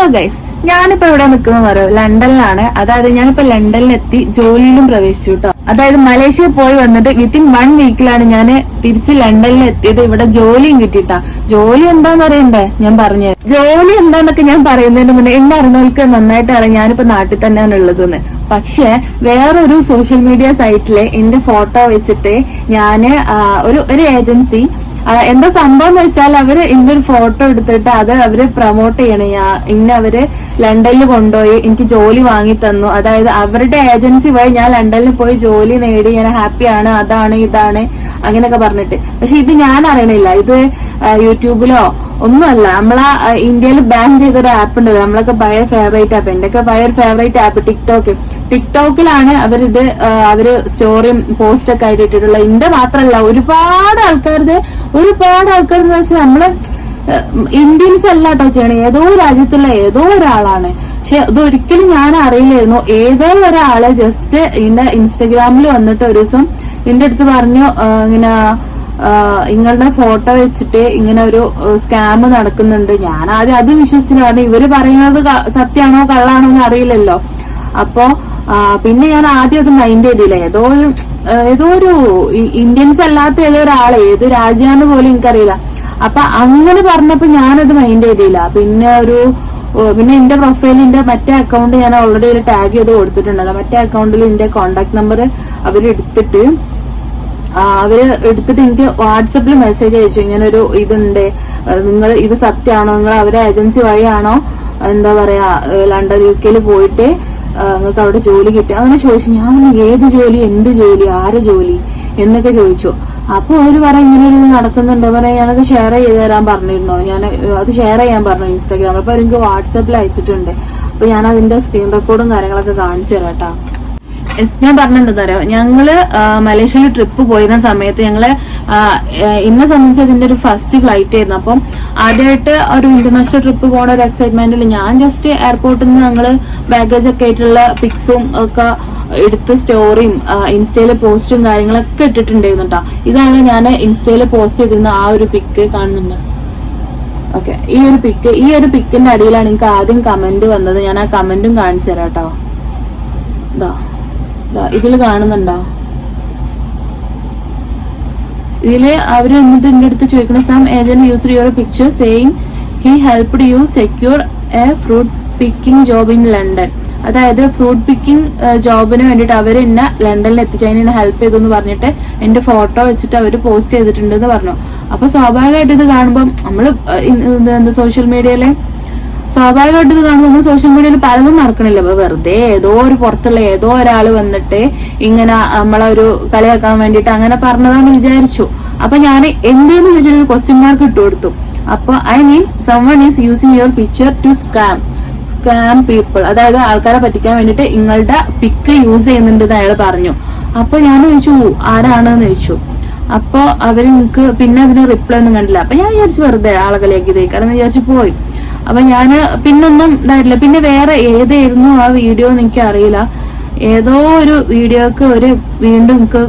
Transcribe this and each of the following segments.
Hello guys ഞാനിപ്പോ ഇവിടെ നിൽക്കുന്നത് പറയോ ലണ്ടനിലാണ്. അതായത് ഞാനിപ്പോ ലണ്ടനിലെത്തി ജോലിയിലും പ്രവേശിച്ചു കേട്ടോ അതായത് മലേഷ്യ പോയി വന്നിട്ട് വിത്തിൻ വൺ വീക്കിലാണ് ഞാൻ തിരിച്ച് ലണ്ടനിൽ എത്തിയത് ഇവിടെ ജോലിയും കിട്ടിയിട്ടാ. ജോലി എന്താന്ന് അറിയണ്ടേ? ഞാൻ പറഞ്ഞു ജോലി എന്താന്നൊക്കെ ഞാൻ പറയുന്നതിന് മുന്നേ എന്നെ അറിഞ്ഞവർക്ക് നന്നായിട്ട് അറിയാം. ഞാനിപ്പോ നാട്ടിൽ തന്നെയാണ് ഉള്ളതെന്ന്. പക്ഷേ വേറൊരു സോഷ്യൽ മീഡിയ സൈറ്റിൽ എന്റെ ഫോട്ടോ വെച്ചിട്ട് ഞാൻ ഒരു ഒരു ഏജൻസി എന്താ സംഭവം എന്ന് വെച്ചാൽ അവർ ഇന്റെ ഒരു ഫോട്ടോ എടുത്തിട്ട് അത് അവർ പ്രൊമോട്ട് ചെയ്യണേ. ഇന്നെ അവർ ലണ്ടനിൽ കൊണ്ടുപോയി എനിക്ക് ജോലി വാങ്ങി തന്നു. അതായത് അവരുടെ ഏജൻസി വഴി ഞാൻ ലണ്ടനിൽ പോയി ജോലി നേടി ഞാൻ ഹാപ്പിയാണ് അതാണ് ഇതാണ് അങ്ങനെയൊക്കെ പറഞ്ഞിട്ട്. പക്ഷെ ഇത് ഞാൻ അറിയണില്ല. ഇത് യൂട്യൂബിലോ ഒന്നുമല്ല. നമ്മളെ ഇന്ത്യയിൽ ബാൻ ചെയ്തൊരു ആപ്പ് ഉണ്ട് നമ്മളൊക്കെ പഴയ ഫേവറേറ്റ് ആപ്പ് എന്റെയൊക്കെ പഴയ ഫേവറേറ്റ് ആപ്പ് ടിക്ടോക്ക് ടിക്ടോക്കിലാണ് അവരിത് അവർ സ്റ്റോറിയും പോസ്റ്റ് ഒക്കെ ആയിട്ട് ഇട്ടിട്ടുള്ളത് എന്റെ മാത്രമല്ല ഒരുപാട് ആൾക്കാരുടെ ഒരുപാട് ആൾക്കാർ എന്ന് വെച്ചാൽ നമ്മൾ ഇന്ത്യൻസ് അല്ല കേട്ടോ ചെയ്യണേ. ഏതോ രാജ്യത്തുള്ള ഏതോ ഒരാളാണ്. പക്ഷെ അതൊരിക്കലും ഞാൻ അറിയില്ലായിരുന്നു. ഏതോ ഒരാൾ ജസ്റ്റ് എന്റെ ഇൻസ്റ്റഗ്രാമിൽ വന്നിട്ട് ഒരു ദിവസം എന്റെ അടുത്ത് പറഞ്ഞു ഇങ്ങനെ ഇങ്ങളുടെ ഫോട്ടോ വെച്ചിട്ട് ഇങ്ങനെ ഒരു സ്കാം നടക്കുന്നുണ്ട്. ഞാൻ ആദ്യം അത് വിശ്വസിച്ചില്ല. കാരണം ഇവർ പറയുന്നത് സത്യമാണോ കള്ളാണോ എന്ന് അറിയില്ലല്ലോ. അപ്പോ പിന്നെ ഞാൻ ആദ്യം അത് മൈൻഡ് ചെയ്തില്ല. ഏതോ ഒരു ഏതോ ഒരു ഇന്ത്യൻസ് അല്ലാത്ത ഏതോ ഒരാൾ ഏത് രാജ്യാന്ന് പോലും എനിക്കറിയില്ല. അപ്പൊ അങ്ങനെ പറഞ്ഞപ്പോ ഞാനത് മൈൻഡ് ചെയ്തില്ല. പിന്നെ ഒരു പിന്നെ എന്റെ പ്രൊഫൈലിന്റെ മറ്റേ അക്കൗണ്ട് ഞാൻ ഓൾറെഡി ഒരു ടാഗ് ചെയ്ത് കൊടുത്തിട്ടുണ്ടല്ലോ. മറ്റേ അക്കൗണ്ടിൽ എന്റെ കോണ്ടാക്ട് നമ്പർ അവരെടുത്തിട്ട് അവർ എടുത്തിട്ട് എനിക്ക് വാട്സപ്പിൽ മെസ്സേജ് അയച്ചു. ഇങ്ങനെ ഒരു ഇതുണ്ട് നിങ്ങൾ ഇത് സത്യമാണോ നിങ്ങൾ അവരെ ഏജൻസി വഴിയാണോ? എന്താ പറയാ ലണ്ടൻ യു കെയിൽ പോയിട്ട് നിങ്ങൾക്ക് അവിടെ ജോലി കിട്ടി. അങ്ങനെ ചോദിച്ചു ഞാൻ ഏത് ജോലി എന്ത് ജോലി ആരെ ജോലി? എന്നൊക്കെ ചോദിച്ചു. അപ്പൊ അവർ പറയാം ഇങ്ങനെ ഒരു ഇത് നടക്കുന്നുണ്ട്. പറയാം ഞാനത് ഷെയർ ചെയ്ത് തരാൻ പറഞ്ഞിരുന്നു. ഞാൻ അത് ഷെയർ ചെയ്യാൻ പറഞ്ഞു ഇൻസ്റ്റാഗ്രാമിൽ അപ്പൊ എനിക്ക് വാട്സപ്പിൽ അയച്ചിട്ടുണ്ട്. അപ്പൊ ഞാൻ അതിന്റെ സ്ക്രീൻ റെക്കോർഡും കാര്യങ്ങളൊക്കെ കാണിച്ചു തരാം കേട്ടോ. ഞാൻ പറഞ്ഞെന്താ അറിയോ? ഞങ്ങൾ മലേഷ്യയിൽ ട്രിപ്പ് പോയിരുന്ന സമയത്ത് ഞങ്ങൾ എന്നെ സംബന്ധിച്ച് അതിന്റെ ഒരു ഫസ്റ്റ് ഫ്ലൈറ്റ് ആയിരുന്നു. അപ്പം ആദ്യമായിട്ട് ഒരു ഇന്റർനാഷണൽ ട്രിപ്പ് പോണ ഒരു എക്സൈറ്റ്മെന്റിൽ ഞാൻ ജസ്റ്റ് എയർപോർട്ടിൽ നിന്ന് ഞങ്ങൾ ബാഗേജ് ഒക്കെ ആയിട്ടുള്ള പിക്സും ഒക്കെ എടുത്ത് സ്റ്റോറിയും ഇൻസ്റ്റയിൽ പോസ്റ്റും കാര്യങ്ങളൊക്കെ ഇട്ടിട്ടുണ്ടായിരുന്നു കേട്ടോ ഇതാണ് ഞാൻ ഇൻസ്റ്റയിൽ പോസ്റ്റ് ചെയ്തിരുന്ന ആ ഒരു പിക്ക് കാണുന്നുണ്ട്. ഓക്കെ. ഈ ഒരു പിക്ക് ഈ ഒരു പിക്കിന്റെ അടിയിലാണ് എനിക്ക് ആദ്യം കമന്റ് വന്നത്. ഞാൻ ആ കമന്റും കാണിച്ചു തരാം കേട്ടോ ഇതാ. ദാ ഇതിൽ കാണുന്നുണ്ടോ? ഇതിൽ അവർ എന്നിട്ട് എന്റെ അടുത്ത് ചോദിക്കണം some agent use your picture saying he helped you secure a fruit picking job in London അതായത് ഫ്രൂട്ട് പിക്കിംഗ് ജോബിന് വേണ്ടിയിട്ട് അവർ എന്നെ ലണ്ടനിൽ എത്തിച്ച് അതിനെ ഹെൽപ്പ് ചെയ്തു എന്ന് പറഞ്ഞിട്ട് എന്റെ ഫോട്ടോ വെച്ചിട്ട് അവർ പോസ്റ്റ് ചെയ്തിട്ടുണ്ട് എന്ന് പറഞ്ഞു. അപ്പൊ സ്വാഭാവികമായിട്ട് ഇത് കാണുമ്പോൾ നമ്മൾ സോഷ്യൽ മീഡിയയിൽ സ്വാഭാവികമായിട്ട് ഇത് കാണുമ്പോൾ നമ്മൾ സോഷ്യൽ മീഡിയയിൽ പലതും നടക്കണില്ല അപ്പൊ വെറുതെ ഏതോ ഒരു പുറത്തുള്ള ഏതോ ഒരാൾ വന്നിട്ട് ഇങ്ങനെ നമ്മളെ ഒരു കളിയാക്കാൻ വേണ്ടിയിട്ട് അങ്ങനെ പറഞ്ഞതാന്ന് വിചാരിച്ചു. അപ്പൊ ഞാൻ എന്തെന്ന് ചോദിച്ചൊരു ക്വസ്റ്റ്യൻ മാർക്ക് ഇട്ടു കൊടുത്തു. അപ്പൊ I mean someone is using your picture to scam scam people അതായത് ആൾക്കാരെ പറ്റിക്കാൻ വേണ്ടിയിട്ട് നിങ്ങളുടെ പിക്ക് യൂസ് ചെയ്യുന്നുണ്ട് എന്ന് അയാൾ പറഞ്ഞു. അപ്പൊ ഞാൻ ചോദിച്ചു ആരാണെന്ന്? ചോദിച്ചു. അപ്പൊ അവർ നിങ്ങൾക്ക് പിന്നെ അതിന് റിപ്ലൈ ഒന്നും കണ്ടില്ല. അപ്പൊ ഞാൻ വിചാരിച്ചു വെറുതെ ആളെ കളിയാക്കി കളിയാക്കിയതേക്കാരെന്ന് വിചാരിച്ചു പോയി. അപ്പൊ ഞാൻ പിന്നൊന്നും ഇതായിട്ടില്ല. പിന്നെ വേറെ ഏതായിരുന്നു ആ വീഡിയോ എന്ന് എനിക്ക് അറിയില്ല. ഏതോ ഒരു വീഡിയോക്ക് ഒരു വീണ്ടും എനിക്ക്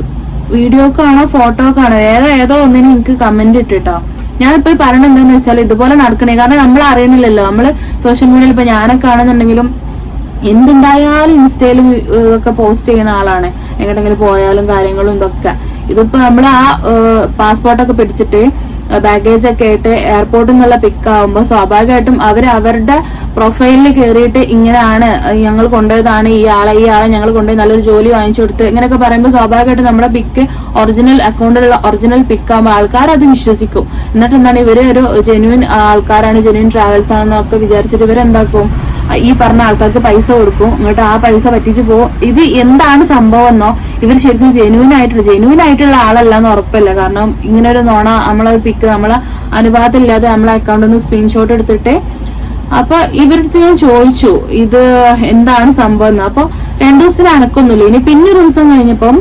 വീഡിയോക്കാണോ ഫോട്ടോക്കാണോ വേറെ ഏതോ ഒന്നിന് എനിക്ക് കമന്റ് ഇട്ടിട്ടോ. ഞാനിപ്പോ പറയണത് എന്താന്ന് വെച്ചാൽ ഇതുപോലെ നടക്കണേ. കാരണം നമ്മൾ അറിയണില്ലല്ലോ. നമ്മൾ സോഷ്യൽ മീഡിയയിൽ ഇപ്പൊ ഞാനൊക്കെ ആണെന്നുണ്ടെങ്കിലും എന്തുണ്ടായാലും ഇൻസ്റ്റയിലും ഇതൊക്കെ പോസ്റ്റ് ചെയ്യുന്ന ആളാണ്. എങ്ങോട്ടെങ്കിലും പോയാലും കാര്യങ്ങളും ഇതൊക്കെ. ഇതിപ്പോ നമ്മൾ ആ പാസ്പോർട്ടൊക്കെ പിടിച്ചിട്ട് ബാഗേജ് ഒക്കെ ആയിട്ട് എയർപോർട്ടിൽ നിന്നുള്ള പിക്ക് ആവുമ്പോൾ സ്വാഭാവികമായിട്ടും അവർ അവരുടെ പ്രൊഫൈലിൽ കയറിയിട്ട് ഇങ്ങനെയാണ് ഞങ്ങൾ കൊണ്ടുപോയതാണ് ഈ ആളെ ഈ ആളെ ഞങ്ങൾ കൊണ്ടുപോയി നല്ലൊരു ജോലി വാങ്ങിച്ചു കൊടുത്ത് ഇങ്ങനെയൊക്കെ പറയുമ്പോൾ സ്വാഭാവികമായിട്ടും നമ്മുടെ പിക്ക് ഒറിജിനൽ അക്കൗണ്ടിലുള്ള ഒറിജിനൽ പിക്ക് ആകുമ്പോൾ ആൾക്കാർ അത് വിശ്വസിക്കും. എന്നിട്ട് എന്താണ് ഇവർ ഒരു ജെന്യൂൻ ആൾക്കാരാണ് ജെന്യൂൻ ട്രാവൽസ് ആണെന്നൊക്കെ വിചാരിച്ചിട്ട് ഇവരെന്താക്കും? ഈ പറഞ്ഞ ആൾക്കാർക്ക് പൈസ കൊടുക്കും. എന്നിട്ട് ആ പൈസ പറ്റിച്ചു പോകും. ഇത് എന്താണ് സംഭവം എന്നോ ഇവർ ശരിക്കും ജെനുവിൻ ആയിട്ടുള്ള ജെനുവിൻ ആയിട്ടുള്ള ആളല്ല എന്ന് ഉറപ്പില്ല. കാരണം ഇങ്ങനെ ഒരു നോണ നമ്മളെ പിക്ക് നമ്മളെ അനുവാദമില്ലാതെ നമ്മളെ അക്കൗണ്ടിൽ നിന്ന് സ്ക്രീൻഷോട്ട് എടുത്തിട്ട് അപ്പൊ ഇവരുടെ ഞാൻ ചോദിച്ചു ഇത് എന്താണ് സംഭവം എന്ന്. അപ്പൊ രണ്ടു ദിവസത്തിന് അനക്കൊന്നുമില്ല. ഇനി പിന്നെ ഒരു ദിവസം കഴിഞ്ഞപ്പം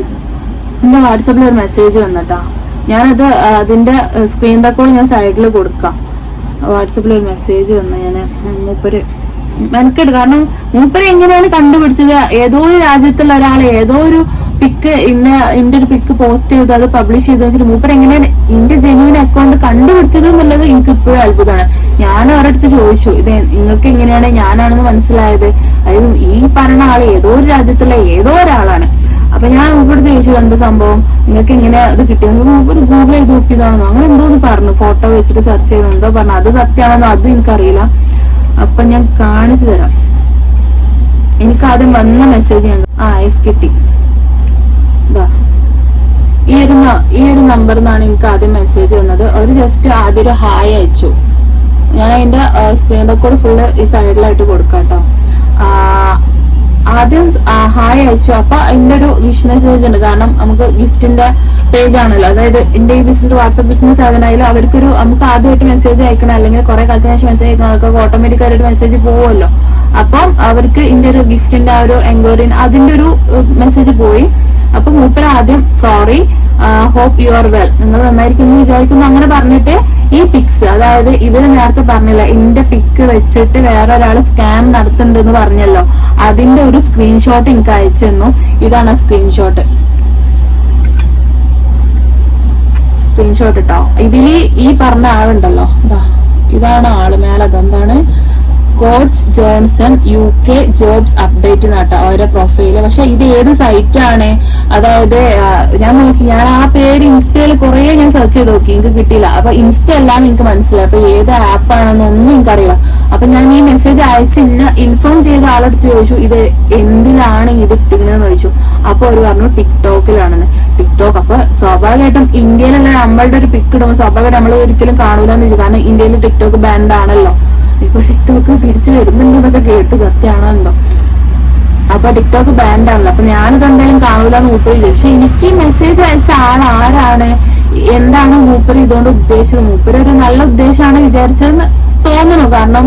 എന്റെ വാട്സപ്പിൽ ഒരു മെസ്സേജ് വന്നിട്ടാ. ഞാനത് അതിന്റെ സ്ക്രീൻ റെക്കോർഡ് ഞാൻ സൈഡിൽ കൊടുക്കാം. വാട്സപ്പിൽ ഒരു മെസ്സേജ് വന്നു. ഞാൻ മൂപ്പര് മെനക്കെട്ട് കാരണം മൂപ്പരെ എങ്ങനെയാണ് കണ്ടുപിടിച്ചത്? ഏതോ ഒരു രാജ്യത്തുള്ള ഒരാൾ ഏതോ ഒരു പിക്ക് ഇന്ന ഇന്റെ ഒരു പിക്ക് പോസ്റ്റ് ചെയ്തു അത് പബ്ലിഷ് ചെയ്തു വെച്ചിട്ട് മൂപ്പർ എങ്ങനെയാണ് ഇന്റെ ജെന്യൂൻ അക്കൗണ്ട് കണ്ടുപിടിച്ചത് എന്നുള്ളത് എനിക്ക് ഇപ്പോഴും അത്ഭുതമാണ്. ഞാൻ അവരുടെ അടുത്ത് ചോദിച്ചു ഇത് നിങ്ങൾക്ക് എങ്ങനെയാണ്? ഞാനാണെന്ന് മനസ്സിലായത്? അതായത് ഈ പറഞ്ഞ ആൾ ഏതോ ഒരു രാജ്യത്തുള്ള ഏതോ ഒരാളാണ്. അപ്പൊ ഞാൻ ഇവിടെ ചോദിച്ചു എന്താ സംഭവം? നിങ്ങൾക്ക് എങ്ങനെ അത് കിട്ടിയത്? മൂപ്പർ ഗൂഗിൾ ചെയ്ത് നോക്കിയതാണെന്നോ അങ്ങനെ എന്തോ ഒന്ന് പറഞ്ഞു. ഫോട്ടോ വെച്ചിട്ട് സെർച്ച് ചെയ്തോ എന്തോ പറഞ്ഞു. അത് സത്യമാണെന്നോ അതും എനിക്കറിയില്ല. അപ്പൊ ഞാൻ കാണിച്ചു തരാം. എനിക്ക് ആദ്യം വന്ന മെസ്സേജ് ഞാൻ ആ ഐസ് കിട്ടി. ഈ ഒരു ഈ ഒരു നമ്പറിൽ നിന്നാണ് എനിക്ക് ആദ്യം മെസ്സേജ് വന്നത്. അവർ ജസ്റ്റ് ആദ്യം ഒരു ഹായ് അയച്ചു. ഞാൻ അതിന്റെ സ്ക്രീൻ റെക്കോർഡ് ഫുള്ള് ഈ സൈഡിലായിട്ട് കൊടുക്കാം കേട്ടോ ആദ്യം ഹായ് അയച്ചു. അപ്പൊ അതിന്റെ ഒരു വിഷ് മെസ്സേജ് ഉണ്ട് കാരണം നമുക്ക് ഗിഫ്റ്റിന്റെ പേജ് ആണല്ലോ. അതായത് എന്റെ ഈ ബിസിനസ് വാട്സ്ആപ്പ് ബിസിനസ് ആകുന്നതിലും അവർക്കൊരു നമുക്ക് ആദ്യമായിട്ട് മെസ്സേജ് അയക്കണം. അല്ലെങ്കിൽ കുറെ കാലത്തിന് ശേഷം മെസ്സേജ് അയക്കണം അവർക്ക് ഓട്ടോമാറ്റിക് ആയിട്ട് മെസ്സേജ് പോവുമല്ലോ. അപ്പം അവർക്ക് ഇതിന്റെ ഒരു ഗിഫ്റ്റിന്റെ ആ ഒരു എൻക്വയറി അതിന്റെ ഒരു മെസ്സേജ് പോയി. അപ്പൊ മൂപ്പർ ആദ്യം sorry hope you are well നിങ്ങൾ നന്നായിരിക്കുന്നു വിചാരിക്കുന്നു. അങ്ങനെ പറഞ്ഞിട്ട് ഈ പിക്സ് അതായത് ഇവർ നേരത്തെ പറഞ്ഞില്ല എന്റെ പിക്ക് വെച്ചിട്ട് വേറെ ഒരാൾ സ്കാം നടത്തുന്നുണ്ടെന്ന് പറഞ്ഞല്ലോ. അതിന്റെ ഒരു സ്ക്രീൻഷോട്ട് എനിക്ക് അയച്ചു തന്നു. ഇതാണ് സ്ക്രീൻഷോട്ട് സ്ക്രീൻഷോട്ട് ഇട്ടോ ഇതിൽ ഈ പറഞ്ഞ ആളുണ്ടല്ലോ. ഇതാ ഇതാണ് ആൾ മേലെ എന്താണ്? Coach Johnson U K jobs update നട്ട ഓരോ പ്രൊഫൈൽ പക്ഷെ ഇത് ഏത് സൈറ്റാണ് അതായത് ഞാൻ നോക്കി ഞാൻ ആ പേര് ഇൻസ്റ്റയിൽ കുറെ ഞാൻ സെർച്ച് ചെയ്ത് നോക്കി എനിക്ക് കിട്ടിയില്ല. അപ്പൊ ഇൻസ്റ്റ അല്ലാന്ന് എനിക്ക് മനസ്സിലായി. അപ്പൊ ഏത് ആപ്പ് ആണെന്നൊന്നും എനിക്കറിയില്ല. അപ്പൊ ഞാൻ ഈ മെസ്സേജ് അയച്ച് ഇൻഫോം ചെയ്ത ആളെടുത്ത് ചോദിച്ചു ഇത് എന്തിനാണ് ഇത് ഇട്ടിരുന്നതെന്ന് ചോദിച്ചു. അപ്പൊ അവർ പറഞ്ഞു ടിക്ടോക്കിലാണെന്ന്. ടിക്ടോക്ക് അപ്പൊ സ്വാഭാവികമായിട്ടും ഇന്ത്യയിലുള്ള നമ്മളുടെ ഒരു പിക്ക് ഇടുമ്പോൾ സ്വാഭാവികമായിട്ട് നമ്മൾ ഒരിക്കലും കാണൂലെന്ന് ചോദിച്ചു കാരണം ഇന്ത്യയിൽ ടിക്ടോക്ക് ബാൻഡ് ആണല്ലോ. ഇപ്പൊ ടിക്ടോക്ക് തിരിച്ചു വരുന്നുണ്ടെന്നൊക്കെ കേട്ട് സത്യമാണോ എന്തോ അപ്പൊ ടിക്ടോക്ക് ബാൻഡ് ആണല്ലോ. അപ്പൊ ഞാനത് എന്തായാലും കാണൂലെന്ന് മൂപ്പര് പക്ഷെ എനിക്ക് മെസ്സേജ് അയച്ച ആൾ ആരാണ് എന്താണ് മൂപ്പര് ഇതുകൊണ്ട് ഉദ്ദേശിച്ചത്? മൂപ്പര് ഒരു നല്ല ഉദ്ദേശമാണ് വിചാരിച്ചതെന്ന് തോന്നുന്നു. കാരണം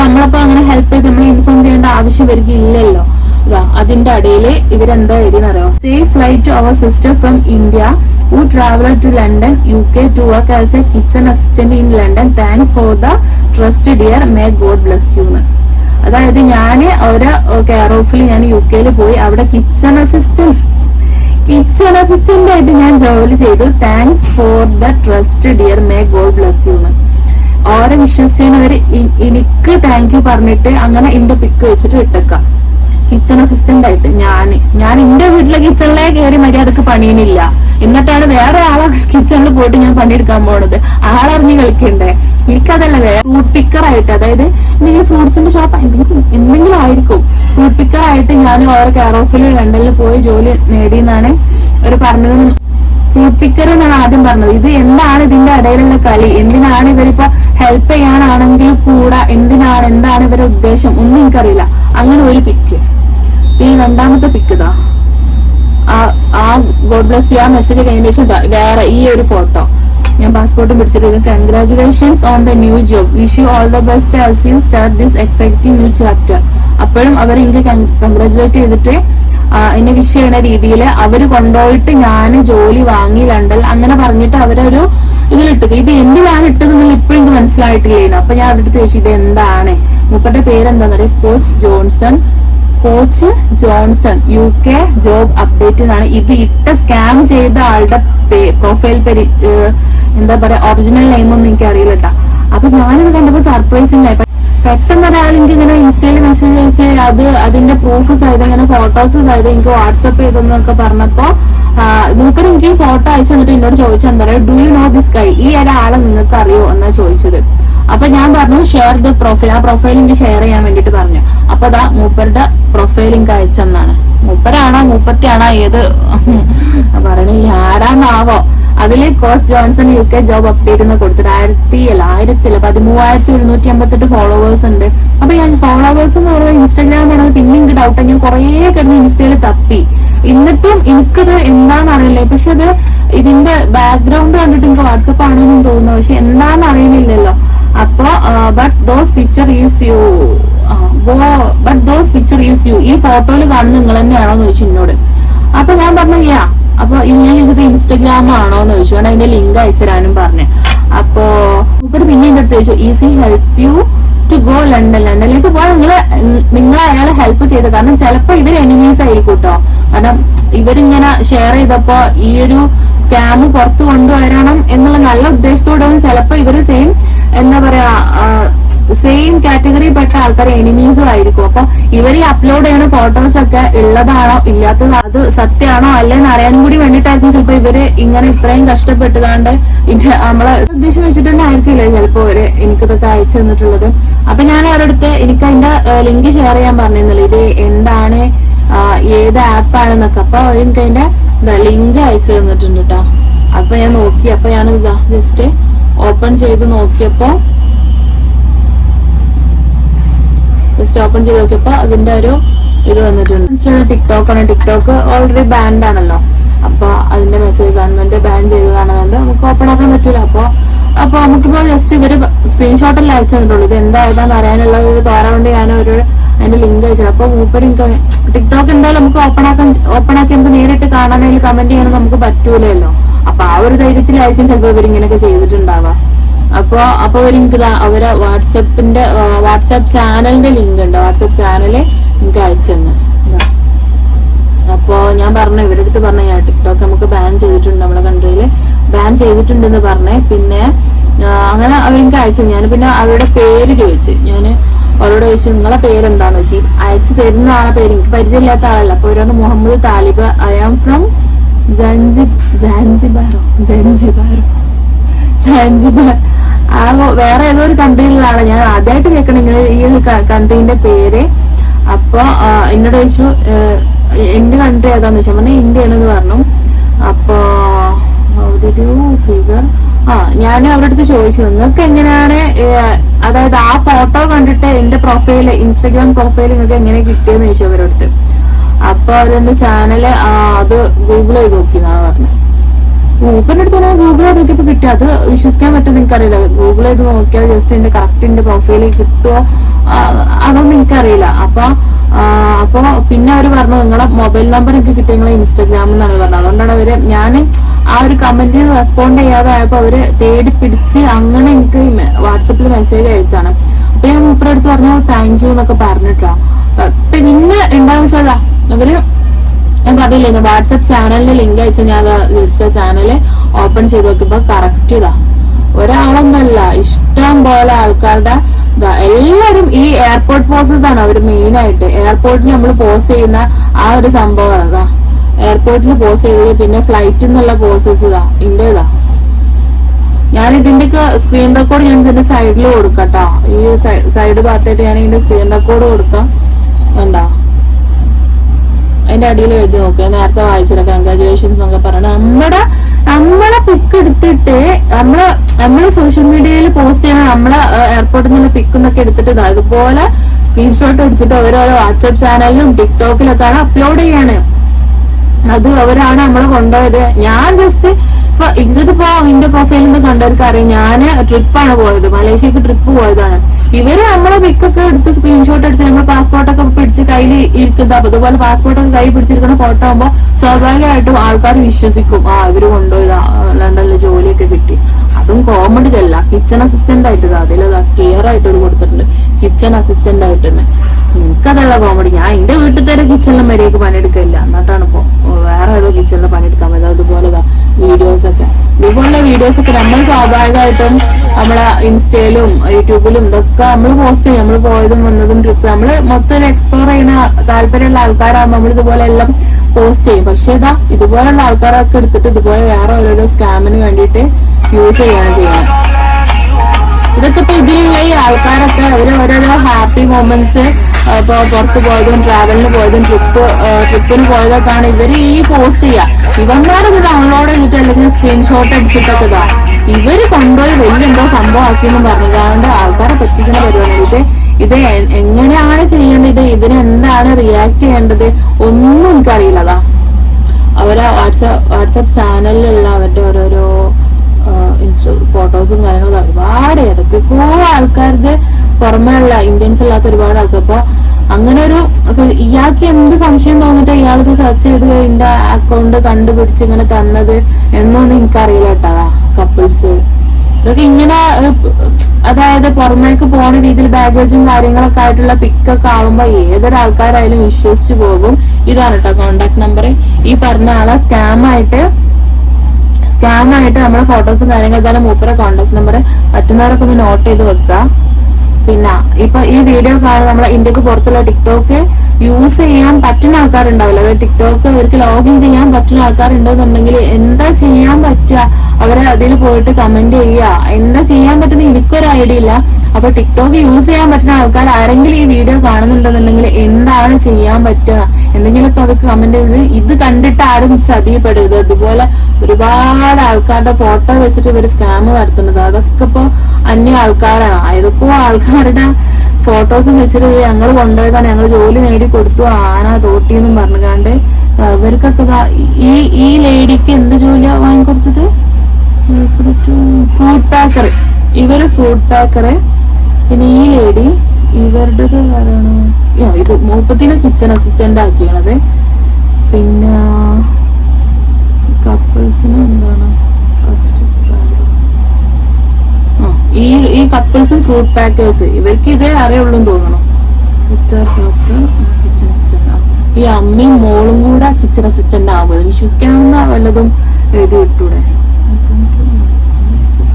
നമ്മളപ്പോ അങ്ങനെ ഹെൽപ്പ് ചെയ്ത് നമ്മൾ ഇൻഫോം ചെയ്യേണ്ട ആവശ്യം വരിക ഇല്ലല്ലോ ഇതാ അതിന്റെ അടിയിൽ ഇവരെന്താ എഴുതിയെന്നറിയോ? Safe flight our sister from India who traveled to London, UK to work as a kitchen assistant in London. Thanks for the trust, dear may God bless you എന്ന്. അതായത് ഞാൻ ഒരു കെയർ ഓഫിൽ ഞാൻ യു കെയിൽ പോയി. അവിടെ കിച്ചൺ അസിസ്റ്റന്റ് കിച്ചൺ അസിസ്റ്റന്റ് ആയിട്ട് ഞാൻ ജോലി ചെയ്തു. Thanks for the trust dear may God bless you എന്ന് ഓരെ വിശ്വസിച്ചവര് എനിക്ക് താങ്ക് യു പറഞ്ഞിട്ട് അങ്ങനെ എന്റെ പിക്ക് വെച്ചിട്ട് ഇട്ടേക്കാം. കിച്ചൺ അസിസ്റ്റന്റ് ആയിട്ട് ഞാൻ ഞാൻ എന്റെ വീട്ടിലെ കിച്ചണിലെ കയറി മര്യാദയ്ക്ക് പണിയുന്നില്ല. എന്നിട്ടാണ് വേറെ ആളെ കിച്ചണിൽ പോയിട്ട് ഞാൻ പണിയെടുക്കാൻ പോണത്. ആളറിഞ്ഞ് കളിക്കണ്ടേ? എനിക്കതല്ല വേറെ ഫ്രൂട്ട് പിക്കർ ആയിട്ട് അതായത് എന്തെങ്കിലും ഫ്രൂട്ട്സിന്റെ ഷോപ്പ് എന്തെങ്കിലും എന്തെങ്കിലും ആയിരിക്കും. ഫ്രൂട്ട് പിക്കർ ആയിട്ട് ഞാൻ ഓരോ കെയർ ഓഫിൽ ലണ്ടനിൽ പോയി ജോലി നേടിയെന്നാണ് ഒരു പറഞ്ഞത്. ഫ്രൂട്ട് പിക്കർ എന്നാണ് ആദ്യം പറഞ്ഞത്. ഇത് എന്താണ് ഇതിന്റെ ഇടയിലുള്ള കളി? എന്തിനാണ് ഇവരിപ്പോ ഹെൽപ്പ് ചെയ്യാനാണെങ്കിൽ കൂടെ എന്തിനാണ്? എന്താണ് ഇവരുടെ ഉദ്ദേശം? ഒന്നും എനിക്കറിയില്ല. അങ്ങനെ ഒരു പിക്ക് ഈ രണ്ടാമത്തെ പിക്ക് ഇതാ. ആ ഗോഡ് ബ്ലസ് യു ആ മെസ്സേജ് കഴിഞ്ഞ ശേഷം വേറെ ഈ ഒരു ഫോട്ടോ ഞാൻ പാസ്പോർട്ടും പിടിച്ചിട്ട് congratulations on the new job wish you all the best as you start this exciting new chapter അപ്പോഴും അവർ എനിക്ക് കൺഗ്രാചുലേറ്റ് ചെയ്തിട്ട് എന്നെ വിഷ് ചെയ്യുന്ന രീതിയിൽ അവർ കൊണ്ടുപോയിട്ട് ഞാൻ ജോലി വാങ്ങി ലണ്ടൻ അങ്ങനെ പറഞ്ഞിട്ട് അവരൊരു ഇതിലിട്ടത് ഇത് എന്തിലാണ് ഇട്ടത് നിങ്ങൾ ഇപ്പോഴും എനിക്ക് മനസ്സിലായിട്ടില്ലേനു. അപ്പൊ ഞാൻ അവരുടെ ചോദിച്ചു ഇത് എന്താണ്? മുപ്പരുടെ പേരെന്താന്ന് പറയുക coach Johnson coach Johnson U K job update എന്നാണ് ഇത് ഇട്ട സ്കാം ചെയ്ത ആളുടെ പ്രൊഫൈൽ പേര് എന്താ പറയാ ഒറിജിനൽ നെയിം ഒന്നും എനിക്ക് അറിയില്ല കേട്ടോ അപ്പൊ ഞാനിത് കണ്ടപ്പോ സർപ്രൈസിങ് ആയി. പെട്ടെന്ന് ഒരാൾ എനിക്ക് ഇങ്ങനെ ഇൻസ്റ്റയിൽ മെസ്സേജ് അയച്ച് അത് അതിന്റെ പ്രൂഫ് സഹിതം ഇങ്ങനെ ഫോട്ടോസ് സഹിതം എനിക്ക് വാട്സപ്പ് ചെയ്തെന്നൊക്കെ പറഞ്ഞപ്പോ മൂപ്പർ എനിക്ക് ഫോട്ടോ അയച്ചു തന്നിട്ട് എന്നോട് പറയുക ഡു യു നോ ദിസ് കൈ ഈ ഒരാളെ നിങ്ങൾക്ക് അറിയോ എന്നാ ചോദിച്ചത്. അപ്പൊ ഞാൻ പറഞ്ഞു ഷെയർ ദ പ്രൊഫൈൽ ആ പ്രൊഫൈൽ എനിക്ക് ഷെയർ ചെയ്യാൻ വേണ്ടിട്ട് പറഞ്ഞു. അപ്പൊ അതാ മൂപ്പരുടെ പ്രൊഫൈൽ എനിക്ക് അയച്ചെന്നാണ് മൂപ്പരാണോ മൂപ്പത്തിയാണോ ഏത്? പറയണില്ല. ആരാന്നാവോ. അതിൽ coach Johnson U K job update എന്ന് കൊടുത്തിട്ട് ആയിരത്തി അല്ല ആയിരത്തി അല്ല പതിമൂവായിരത്തി ഒരുന്നൂറ്റി അമ്പത്തെട്ട് ഫോളോവേഴ്സ് ഉണ്ട്. അപ്പൊ ഞാൻ ഫോളോവേഴ്സ് എന്ന് പറയുന്നത് ഇൻസ്റ്റാഗ്രാം ആണ് പിന്നെ എനിക്ക് ഡൗട്ട് ഞാൻ കുറെ കിടന്ന് ഇൻസ്റ്റയിൽ തപ്പി. എന്നിട്ടും എനിക്കത് എന്താണെന്ന് അറിയില്ല പക്ഷെ അത് ഇതിന്റെ ബാക്ക്ഗ്രൗണ്ട് കണ്ടിട്ട് എനിക്ക് വാട്സപ്പ് ആണെന്നും തോന്നുന്നു. പക്ഷെ എന്താണെന്ന് അറിയുന്നില്ലല്ലോ അപ്പൊ but those picture is you but those picture is you ഈ ഫോട്ടോയിൽ കാണുന്നത് നിങ്ങൾ തന്നെയാണോ എന്ന് ചോദിച്ചു എന്നോട്. അപ്പൊ ഞാൻ പറഞ്ഞു യാ അപ്പൊ ഇത് ഞാൻ ചോദിച്ചത് ഇൻസ്റ്റഗ്രാം ആണോ എന്ന് ചോദിച്ചു. കാരണം അതിന്റെ ലിങ്ക് അയച്ചുതരാനും പറഞ്ഞു. അപ്പോ ഇപ്പൊ പിന്നെ എന്റെ അടുത്ത് ചോദിച്ചു is he help you to go London ലണ്ടനിലേക്ക് പോയാൽ നിങ്ങൾ നിങ്ങൾ അയാളെ ഹെൽപ്പ് ചെയ്ത്. കാരണം ചിലപ്പോ ഇവർ എനിമീസ് ആയിരിക്കും കേട്ടോ കാരണം ഇവരിങ്ങനെ ഷെയർ ചെയ്തപ്പോ ഈ ഒരു സ്കാം പുറത്തു കൊണ്ടുവരണം എന്നുള്ള നല്ല ഉദ്ദേശത്തോടെ ചിലപ്പോ ഇവർ സെയിം എന്താ പറയാ സെയിം കാറ്റഗറി പെട്ട ആൾക്കാർ എനിമീസും ആയിരിക്കും. അപ്പൊ ഇവർ അപ്ലോഡ് ചെയ്യുന്ന ഫോട്ടോസ് ഒക്കെ ഉള്ളതാണോ ഇല്ലാത്തതാണോ അത് സത്യമാണോ അല്ലെന്ന് അറിയാനും കൂടി വേണ്ടിയിട്ടായിരിക്കും ചിലപ്പോ ഇവർ ഇങ്ങനെ ഇത്രയും കഷ്ടപ്പെട്ടുകാണ്ട് നമ്മളെ ഉദ്ദേശം വെച്ചിട്ട് തന്നെ ആയിരിക്കില്ലേ ചിലപ്പോ അവർ എനിക്കിതൊക്കെ അയച്ചു തന്നിട്ടുള്ളത്. അപ്പൊ ഞാൻ അവരുടെ അടുത്ത് എനിക്ക് അതിന്റെ ലിങ്ക് ഷെയർ ചെയ്യാൻ പറഞ്ഞിരുന്നില്ല. ഇത് എന്താണ് ഏത് ആപ്പാണെന്നൊക്കെ. അപ്പൊ അവർ എനിക്ക് അതിന്റെ ലിങ്ക് അയച്ചു തന്നിട്ടുണ്ട് കേട്ടോ അപ്പൊ ഞാൻ നോക്കി. അപ്പൊ ഞാൻ ഇതാ ജസ്റ്റ് ഓപ്പൺ ചെയ്ത് നോക്കിയപ്പോ ജസ്റ്റ് ഓപ്പൺ ചെയ്ത് നോക്കിയപ്പോ അതിന്റെ ഒരു ഇത് വന്നിട്ടുണ്ട്. മനസ്സിലായത് ടിക്ടോക്ക് ആണ്. ടിക്ടോക്ക് ഓൾറെഡി ബാൻഡ് ആണല്ലോ. അപ്പൊ അതിന്റെ മെസ്സേജ് ഗവൺമെന്റ് ബാൻ ചെയ്തതാണതുകൊണ്ട് നമുക്ക് ഓപ്പൺ ആക്കാൻ പറ്റൂല. അപ്പൊ അപ്പൊ നമുക്കിപ്പോ ജസ്റ്റ് ഇവർ സ്ക്രീൻഷോട്ടല്ലേ അയച്ചു തന്നിട്ടുള്ളൂ. ഇത് എന്താ ഏതാന്ന് അറിയാനുള്ള ഒരു തോര കൊണ്ട് ഞാൻ ഒരു അതിന്റെ ലിങ്ക് അയച്ചത് അപ്പൊ മൂപ്പര് ടിക്ടോക്ക് എന്തായാലും നമുക്ക് ഓപ്പൺ ആക്കാൻ ഓപ്പൺ ആക്കി നമുക്ക് നേരിട്ട് കാണാനായി കമന്റ് ചെയ്യാനും നമുക്ക് പറ്റൂലല്ലോ. അപ്പൊ ആ ഒരു ധൈര്യത്തിലായിരിക്കും ചിലപ്പോ ഇവരിങ്ങനെയൊക്കെ ചെയ്തിട്ടുണ്ടാവുക. അപ്പൊ അപ്പൊ ഒരു എനിക്ക് അവരെ വാട്സപ്പിന്റെ വാട്സപ്പ് ചാനലിന്റെ ലിങ്ക് ഉണ്ട്. വാട്സപ്പ് ചാനൽ എനിക്ക് അയച്ചു തന്നെ. ഇതാ. അപ്പോ ഞാൻ പറഞ്ഞു ഇവരുടെ അടുത്ത് പറഞ്ഞ ഞാൻ ടിക്ടോക്ക് നമുക്ക് ബാൻ ചെയ്തിട്ടുണ്ട് നമ്മുടെ കൺട്രിയിൽ ബാൻ ചെയ്തിട്ടുണ്ടെന്ന് പറഞ്ഞേ. പിന്നെ അങ്ങനെ അവരെനിക്ക് അയച്ചു. ഞാൻ പിന്നെ അവരുടെ പേര് ചോദിച്ചു. ഞാൻ അവരോട് ചോദിച്ചു നിങ്ങളെ പേരെന്താന്ന് വെച്ചു അയച്ചു തരുന്ന ആളെ പേര് എനിക്ക് പരിചയമില്ലാത്ത ആളല്ല. അപ്പൊ അവരോട് Muhammad Talib. I am from ആ വേറെ ഏതോ ഒരു കൺട്രിയിലാണ് ഞാൻ ആദ്യമായിട്ട് കേൾക്കണം ഇങ്ങനെ ഈ ഒരു കൺട്രീന്റെ പേര്. അപ്പൊ എന്നോട് ചോദിച്ചു എന്റെ കൺട്രി ഏതാന്ന് വെച്ചാൽ ഇന്ത്യ ഇന്ത്യയാണെന്ന് പറഞ്ഞു. അപ്പൊ ഒരു ഫിഗർ ആ ഞാൻ അവരുടെ അടുത്ത് ചോദിച്ചു നിങ്ങൾക്ക് എങ്ങനെയാണ് അതായത് ആ ഫോട്ടോ കണ്ടിട്ട് എന്റെ പ്രൊഫൈൽ ഇൻസ്റ്റാഗ്രാം പ്രൊഫൈൽ നിങ്ങൾക്ക് എങ്ങനെ കിട്ടിയെന്ന് ചോദിച്ചു അവരുടെ അടുത്ത് അപ്പൊ അവരുടെ ചാനൽ അത് ഗൂഗിൾ ചെയ്ത് നോക്കിന്നാ പറഞ്ഞു മൂപ്പന്റെ അടുത്ത് പറഞ്ഞാൽ ഗൂഗിൾ അത് നോക്കിയപ്പോ കിട്ടി. അത് വിശ്വസിക്കാൻ പറ്റും എനിക്കറിയില്ല. ഗൂഗിൾ ഇത് നോക്കിയാൽ ജസ്റ്റ് എന്റെ കറക്റ്റ് എന്റെ പ്രൊഫൈലിൽ കിട്ടുമോ അതൊന്നും എനിക്കറിയില്ല. അപ്പൊ ആ, അപ്പൊ പിന്നെ അവർ പറഞ്ഞു നിങ്ങളെ മൊബൈൽ നമ്പർ എനിക്ക് കിട്ടിയ നിങ്ങളെ ഇൻസ്റ്റാഗ്രാമിൽ നിന്നാണ് പറഞ്ഞത്. അതുകൊണ്ടാണ് അവർ ഞാൻ ആ ഒരു കമന്റിന് റെസ്പോണ്ട് ചെയ്യാതെ ആയപ്പോ അവർ തേടി പിടിച്ച് അങ്ങനെ എനിക്ക് വാട്സപ്പിൽ മെസ്സേജ് അയച്ചാണ് അപ്പൊ ഞാൻ മൂപ്പറടുത്ത് പറഞ്ഞു താങ്ക് യു എന്നൊക്കെ പറഞ്ഞിട്ടാ. പിന്നെ എന്താണെന്ന് വെച്ചാൽ അവർ ഞാൻ പറഞ്ഞില്ലേ വാട്സപ്പ് ചാനലിന്റെ ലിങ്ക് അയച്ച ഞാൻ ഇൻസ്റ്റാ ചാനൽ ഓപ്പൺ ചെയ്ത് നോക്കുമ്പോ കറക്റ്റ് ഇതാ. ഒരാളൊന്നല്ല ഇഷ്ടം പോലെ ആൾക്കാരുടെ എല്ലാവരും ഈ എയർപോർട്ട് പോസ്റ്റേഴ്സ് ആണ് അവർ മെയിൻ ആയിട്ട്. എയർപോർട്ടിൽ നമ്മൾ പോസ്റ്റ് ചെയ്യുന്ന ആ ഒരു സംഭവം അതാ. എയർപോർട്ടിൽ പോസ്റ്റ് ചെയ്തത് പിന്നെ ഫ്ലൈറ്റിൽ നിന്നുള്ള പോസ്റ്റേഴ്സ് ഇതാ ഇന്റെ ഇതാ ഞാൻ ഇതിന്റെ സ്ക്രീൻ റെക്കോർഡ് ഞാൻ ഇതിന്റെ സൈഡിൽ കൊടുക്കട്ടോ. ഈ സൈഡ് ഭാഗത്തായിട്ട് ഞാൻ ഇതിന്റെ സ്ക്രീൻ റെക്കോർഡ് കൊടുക്കാം. കണ്ടോ? അതിന്റെ അടിയിൽ എഴുതി നോക്കുക നേരത്തെ വായിച്ചില്ല കൺഗ്രാജുലേഷൻസ് എന്നൊക്കെ പറഞ്ഞത് നമ്മുടെ നമ്മളെ പിക്ക് എടുത്തിട്ട് നമ്മൾ നമ്മൾ സോഷ്യൽ മീഡിയയിൽ പോസ്റ്റ് ചെയ്യണം നമ്മളെ എയർപോർട്ടിൽ നിന്ന് പിക്ക് എന്നൊക്കെ എടുത്തിട്ട് അതുപോലെ സ്ക്രീൻഷോട്ട് എടുത്തിട്ട് ഓരോരോ വാട്സപ്പ് ചാനലിലും ടിക്ടോക്കിലൊക്കെയാണ് അപ്ലോഡ് ചെയ്യാണ്. അത് അവരാണ് നമ്മളെ കൊണ്ടുപോയത്. ഞാൻ ജസ്റ്റ് ഇപ്പൊ ഇതിപ്പോ എന്റെ പ്രൊഫൈലിൽ കണ്ടവർക്ക് അറിയാം. ഞാൻ ട്രിപ്പാണ് പോയത്. മലേഷ്യക്ക് ട്രിപ്പ് പോയതാണ്. ഇവർ നമ്മളെ പിക്കൊക്കെ എടുത്ത് സ്ക്രീൻഷോട്ട് അടിച്ച് നമ്മൾ പാസ്പോർട്ട് ഒക്കെ പിടിച്ച് കയ്യിൽ ഇരിക്കുന്നത് അപ്പൊ അതുപോലെ പാസ്പോർട്ടൊക്കെ കൈ പിടിച്ചിരിക്കുന്ന ഫോട്ടോ ആകുമ്പോ സ്വാഭാവികമായിട്ടും ആൾക്കാർ വിശ്വസിക്കും. ആ ഇവർ കൊണ്ടുപോയി ലണ്ടനിൽ ജോലിയൊക്കെ കിട്ടി. അതും കോമഡി അല്ല കിച്ചൺ അസിസ്റ്റന്റ് ആയിട്ട് അതിൽ ക്ലിയർ ആയിട്ട് ഒരു കൊടുത്തിട്ടുണ്ട്. കിച്ചൺ അസിസ്റ്റന്റ് ആയിട്ട് തന്നെ. എനിക്കതുള്ള കോമഡി ഞാൻ എന്റെ വീട്ടിൽ തന്നെ കിച്ചണിലെ മര്യാദയ്ക്ക് പണിയെടുക്കില്ല എന്നിട്ടാണ് ഇപ്പൊ വേറെ ഏതോ കിച്ചണിൽ പണിയെടുക്കാൻ പറ്റും അതുപോലെ വീഡിയോസ് ഇതുപോലുള്ള ഇതുപോലെ വീഡിയോസ് ഒക്കെ നമ്മൾ സ്വാഭാവികമായിട്ടും നമ്മളെ ഇൻസ്റ്റയിലും യൂട്യൂബിലും ഇതൊക്കെ നമ്മൾ പോസ്റ്റ് ചെയ്യും. നമ്മൾ പോയതും വന്നതും ട്രിപ്പ് നമ്മൾ മൊത്തം എക്സ്പ്ലോർ ചെയ്യുന്ന താല്പര്യമുള്ള ആൾക്കാരാകുമ്പോൾ നമ്മൾ ഇതുപോലെ എല്ലാം പോസ്റ്റ് ചെയ്യും. പക്ഷെ ഇതാ ഇതുപോലുള്ള ആൾക്കാരൊക്കെ എടുത്തിട്ട് ഇതുപോലെ വേറെ ഓരോരോ സ്കാമിന് വേണ്ടിയിട്ട് യൂസ് ചെയ്യാണ് ചെയ്യുന്നത്. ഇതൊക്കെ ഇപ്പൊ ഇതിലുള്ള ഈ ആൾക്കാരൊക്കെ അവർ ഓരോരോ ഹാപ്പി മൊമെന്റ്സ് ഇപ്പൊ പുറത്ത് പോയതും ട്രാവലിന് പോയതും ട്രിപ്പ് ട്രിപ്പിന് പോയതൊക്കെയാണ് ഇവർ ഈ പോസ്റ്റ് ചെയ്യുക ഇവന്മാരത് ഡൗൺലോഡ് ചെയ്തിട്ട് അല്ലെങ്കിൽ സ്ക്രീൻഷോട്ട് അടിച്ചിട്ടൊക്കെ ഇതാ ഇവർ കൊണ്ടുപോയി വലിയ എന്തോ സംഭവമാക്കിയെന്ന് പറഞ്ഞതാണ്ട് ആൾക്കാരെ പറ്റിക്കുന്ന പരിപാടി ഇത് എങ്ങനെയാണ് ചെയ്യേണ്ടത്? ഇതിന് എന്താണ് റിയാക്ട് ചെയ്യേണ്ടത്? ഒന്നും എനിക്കറിയില്ലതാ. അവരെ വാട്സാപ്പ് വാട്സാപ്പ് ചാനലിലുള്ള അവരുടെ ഓരോരോ ഫോട്ടോസും കാര്യങ്ങളും ഒരുപാട്. ഏതൊക്കെയോ ആൾക്കാർക്ക് പുറമേ ഉള്ള ഇന്ത്യൻസ് അല്ലാത്ത ഒരുപാട് ആൾക്കാർ അപ്പൊ അങ്ങനെ ഒരു ഇയാൾക്ക് എന്ത് സംശയം തോന്നിട്ട് ഇയാളത് സെർച്ച് ചെയ്ത് എന്റെ അക്കൗണ്ട് കണ്ടുപിടിച്ച് ഇങ്ങനെ തന്നത് എന്നൊന്നും എനിക്കറിയില്ല കേട്ടോ കപ്പിൾസ് ഇതൊക്കെ ഇങ്ങനെ അതായത് പുറമേക്ക് പോണ രീതിയിൽ ബാഗേജും കാര്യങ്ങളൊക്കെ ആയിട്ടുള്ള പിക്കൊക്കെ ആവുമ്പോ ഏതൊരാൾക്കാരായാലും വിശ്വസിച്ചു പോകും. ഇതാണ് കേട്ടോ കോണ്ടാക്ട് നമ്പർ ഈ പറഞ്ഞ ആളെ സ്കാം ആയിട്ട് സ്കാം ആയിട്ട് നമ്മുടെ ഫോട്ടോസും കാര്യങ്ങളൊക്കെ മൂപ്പറെ കോണ്ടാക്ട് നമ്പർ പറ്റുന്നവരൊക്കെ ഒന്ന് നോട്ട് ചെയ്ത് വെക്കുക. പിന്നെ ഇപ്പൊ ഈ വീഡിയോ കാണുന്ന നമ്മളെ ഇന്ത്യയ്ക്ക് പുറത്തുള്ള ടിക്ടോക്ക് യൂസ് ചെയ്യാൻ പറ്റുന്ന ആൾക്കാരുണ്ടാവില്ല. അതായത് ടിക്ടോക്ക് അവർക്ക് ലോഗിൻ ചെയ്യാൻ പറ്റുന്ന ആൾക്കാരുണ്ടെന്നുണ്ടെങ്കിൽ എന്താ ചെയ്യാൻ പറ്റുക? അവരെ അതിൽ പോയിട്ട് കമന്റ് ചെയ്യുക. എന്താ ചെയ്യാൻ പറ്റുന്ന? എനിക്കൊരു ഐഡിയ ഇല്ല. അപ്പൊ ടിക്ടോക്ക് യൂസ് ചെയ്യാൻ പറ്റുന്ന ആൾക്കാർ ആരെങ്കിലും ഈ വീഡിയോ കാണുന്നുണ്ടെന്നുണ്ടെങ്കിൽ എന്താണ് ചെയ്യാൻ പറ്റുക? എന്തെങ്കിലുമൊക്കെ അത് കമന്റ് ചെയ്ത് ഇത് കണ്ടിട്ട് ആരും ചതിയപ്പെടരുത്. അതുപോലെ ഒരുപാട് ആൾക്കാരുടെ ഫോട്ടോ വെച്ചിട്ട് ഇവർ സ്കാം നടത്തുന്നത്. അതൊക്കെ ഇപ്പൊ അന്യ ആൾക്കാരാണ്. ഏതൊക്കെയോ ആൾക്കാരുടെ ഫോട്ടോസും വെച്ചിട്ട് ഞങ്ങൾ കൊണ്ടുപോയതാണ്. ഞങ്ങൾ ജോലി നേടി കൊടുത്തു. ആന തോട്ടി എന്നും പറഞ്ഞുകാണ്ട് ഇവർക്കൊക്കെ ഈ ഈ ലേഡിക്ക് എന്ത് ജോലിയാ വാങ്ങിക്കൊടുത്തത്? ഫ്രൂട്ട് പാക്കർ ഇവർ ഫ്രൂട്ട് പാക്കറ് പിന്നെ ഈ ലേഡി ഇവരുടെ ആരാണ്? ഇത് മൂപ്പത്തിന് കിച്ചൺ അസിസ്റ്റന്റ് ആക്കിയാണത്. പിന്നെ കപ്പിൾസിന് എന്താണ്? ഫസ്റ്റ് ആ, ഈ ഈ കപ്പിൾസും ഫ്രൂട്ട് പാക്കേഴ്സ് ഇവർക്ക് ഇതേ അറിയുള്ളൂ തോന്നണം കിച്ചൺ അസിസ്റ്റന്റ് ഈ അമ്മയും മോളും കൂടെ കിച്ചൺ അസിസ്റ്റന്റ് ആവുന്നത് വിശ്വസിക്കാവുന്ന വല്ലതും എഴുതി വിട്ടൂടെ?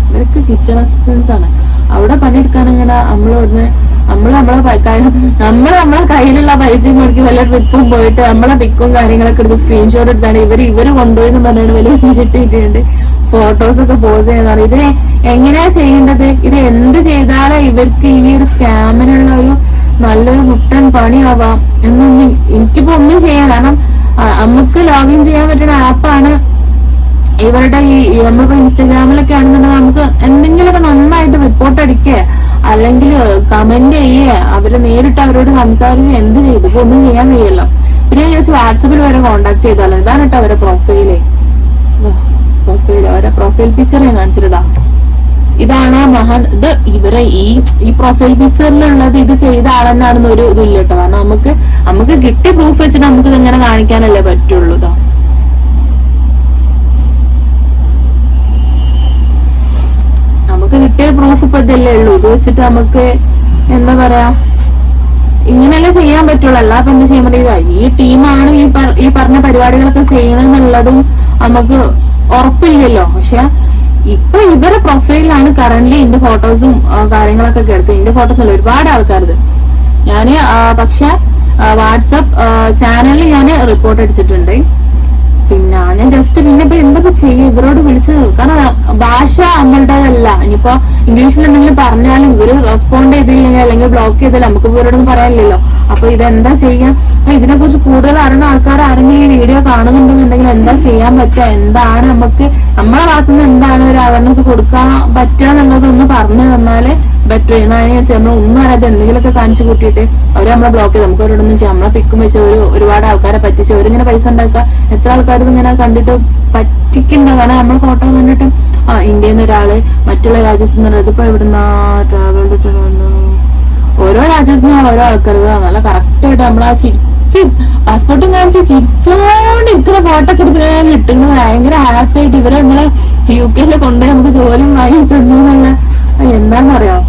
ഇവർക്ക് കിച്ചൺ അസിസ്റ്റൻസ് ആണ്. അവിടെ പണിയെടുക്കാൻ ഇങ്ങനെ നമ്മളിവിടുന്ന് നമ്മൾ നമ്മളെ നമ്മൾ നമ്മൾ നമ്മളെ കയ്യിലുള്ള പൈസ മുടക്കി വല്ല ട്രിപ്പും പോയിട്ട് നമ്മളെ പിക്കും കാര്യങ്ങളൊക്കെ എടുത്ത് സ്ക്രീൻഷോട്ട് എടുത്താണ് ഇവർ ഇവർ കൊണ്ടുപോയി എന്ന് പറഞ്ഞാൽ വലിയ ഇട്ടിട്ടുണ്ട് ഫോട്ടോസ് ഒക്കെ പോസ് ചെയ്യുന്നത് ഇത് എങ്ങനെയാ ചെയ്യേണ്ടത്? ഇത് എന്ത് ചെയ്താലേ ഇവർക്ക് ഈ ഒരു സ്കാമിനുള്ള ഒരു നല്ലൊരു മുട്ടൻ പണിയാവാം? എന്നൊന്നും എനിക്കിപ്പോ ഒന്നും ചെയ്യാൻ കാരണം നമുക്ക് ലോഗിൻ ചെയ്യാൻ പറ്റുന്ന ആപ്പാണ് ഇവരുടെ ഈ ഈ നമ്മളിപ്പോ ഇൻസ്റ്റാഗ്രാമിലൊക്കെ ആണെന്നുണ്ടെങ്കിൽ നമുക്ക് എന്തെങ്കിലുമൊക്കെ നന്നായിട്ട് റിപ്പോർട്ട് അടിക്കുക അല്ലെങ്കിൽ കമന്റ് ചെയ്യുക അവർ നേരിട്ട് അവരോട് സംസാരിച്ച് എന്ത് ചെയ്തു? ഇപ്പൊ ഒന്നും ചെയ്യാൻ കഴിയല്ലോ. പിന്നെ ഞാൻ ചോദിച്ചു വാട്സപ്പിൽ വരെ കോണ്ടാക്ട് ചെയ്താലോ? ഇതാണ് കേട്ടോ അവരുടെ പ്രൊഫൈൽ പ്രൊഫൈൽ അവരെ പ്രൊഫൈൽ പിക്ചർ ഞാൻ കാണിച്ചിട്ടാ ഇതാണ് മഹാൻ ഇത് ഇവരെ ഈ ഈ പ്രൊഫൈൽ പിക്ചറിലുള്ളത് ഇത് ചെയ്ത ആളെന്നാണെന്ന് ഒരു ഇതില്ല കേട്ടോ. കാരണം നമുക്ക് നമുക്ക് കിട്ടിയ പ്രൂഫ് വെച്ചിട്ട് നമുക്ക് ഇതെങ്ങനെ കാണിക്കാനല്ലേ പറ്റുള്ളൂ ഇതാ നമുക്ക് കിട്ടിയ പ്രൂഫ് ഇപ്പൊ ഇതല്ലേ ഉള്ളൂ. ഇത് വെച്ചിട്ട് നമുക്ക് എന്താ പറയാ ഇങ്ങനെയല്ലേ ചെയ്യാൻ പറ്റുള്ളൂ. അല്ല അപ്പൊ എന്താ ചെയ്യാൻ പറ്റില്ല ഈ ടീമാണ് ഈ പറഞ്ഞ പരിപാടികളൊക്കെ ചെയ്യണമെന്നുള്ളതും നമുക്ക് ഉറപ്പില്ലല്ലോ. പക്ഷെ ഇപ്പൊ ഇവരെ പ്രൊഫൈലാണ് കറന്റ് എന്റെ ഫോട്ടോസും കാര്യങ്ങളൊക്കെ കിടക്കുക എന്റെ ഫോട്ടോസ് അല്ല ഒരുപാട് ആൾക്കാരത്. ഞാൻ പക്ഷെ വാട്സപ്പ് ചാനലിൽ ഞാൻ റിപ്പോർട്ട് അടിച്ചിട്ടുണ്ട്. പിന്നെ ഞാൻ ജസ്റ്റ് പിന്നെ ഇപ്പൊ എന്തൊക്കെ ചെയ്യും ഇവരോട് വിളിച്ച് കാരണം ഭാഷ നമ്മളുടേതല്ല. ഇനിയിപ്പോ ഇംഗ്ലീഷിൽ എന്തെങ്കിലും പറഞ്ഞാലും ഇവർ റെസ്പോണ്ട് ചെയ്തില്ലെങ്കിൽ അല്ലെങ്കിൽ ബ്ലോക്ക് ചെയ്തില്ല നമുക്ക് ഇവരോടൊന്നും പറയാനില്ലല്ലോ. അപ്പൊ ഇതെന്താ ചെയ്യാം? ഇതിനെ കുറിച്ച് കൂടുതൽ അറിയുന്ന ആൾക്കാർ ആരെങ്കിലും ഈ വീഡിയോ കാണുന്നുണ്ടെന്നുണ്ടെങ്കിൽ എന്താ ചെയ്യാൻ പറ്റുക? എന്താണ് നമുക്ക് നമ്മളെ ഭാഗത്തു നിന്ന് എന്താണ് ഒരു അവയർനെസ് കൊടുക്കാൻ പറ്റുക എന്നുള്ളതൊന്ന് പറഞ്ഞു തന്നാൽ ബെറ്റർ ചെയ്യുന്നതിനനുസരിച്ച് നമ്മൾ ഒന്നും അറിയാതെ എന്തെങ്കിലുമൊക്കെ കാണിച്ചു കൂട്ടിയിട്ട് അവർ നമ്മളെ ബ്ലോക്ക് ചെയ്ത് നമുക്ക് അവരോടൊന്നും ചെയ്യാം. നമ്മളെ പിക്കും വെച്ച് ഒരു ഒരുപാട് ആൾക്കാരെ പറ്റിച്ച് അവരിങ്ങനെ പൈസ ഉണ്ടാക്കുക. എത്ര ആൾക്കാർ ഇങ്ങനെ കണ്ടിട്ട് പറ്റിക്കുന്നുണ്ട് കാരണം നമ്മളെ ഫോട്ടോ കണ്ടിട്ട് ആ ഇന്ത്യയിൽ നിന്ന് ഒരാൾ മറ്റുള്ള രാജ്യത്ത് നിന്ന് ഇതിപ്പോ എവിടുന്ന ട്രാവൽ ഓരോ രാജ്യത്തു നിന്നും ഓരോ ആൾക്കാർ നല്ല കറക്റ്റ് ആയിട്ട് ആ ചിരിച്ച് പാസ്പോർട്ടും കാണിച്ച് ചിരിച്ചോണ്ട് ഇത്ര ഫോട്ടോ ഒക്കെ എടുത്ത് ഞാൻ കിട്ടുന്നത് ഭയങ്കര ഹാപ്പി ആയിട്ട് ഇവരെ നമ്മളെ യു കെയിൽ കൊണ്ടുപോയി നമുക്ക് ജോലിയും വാങ്ങിയിട്ടുണ്ട് എന്നുള്ള എന്താന്നറിയാം?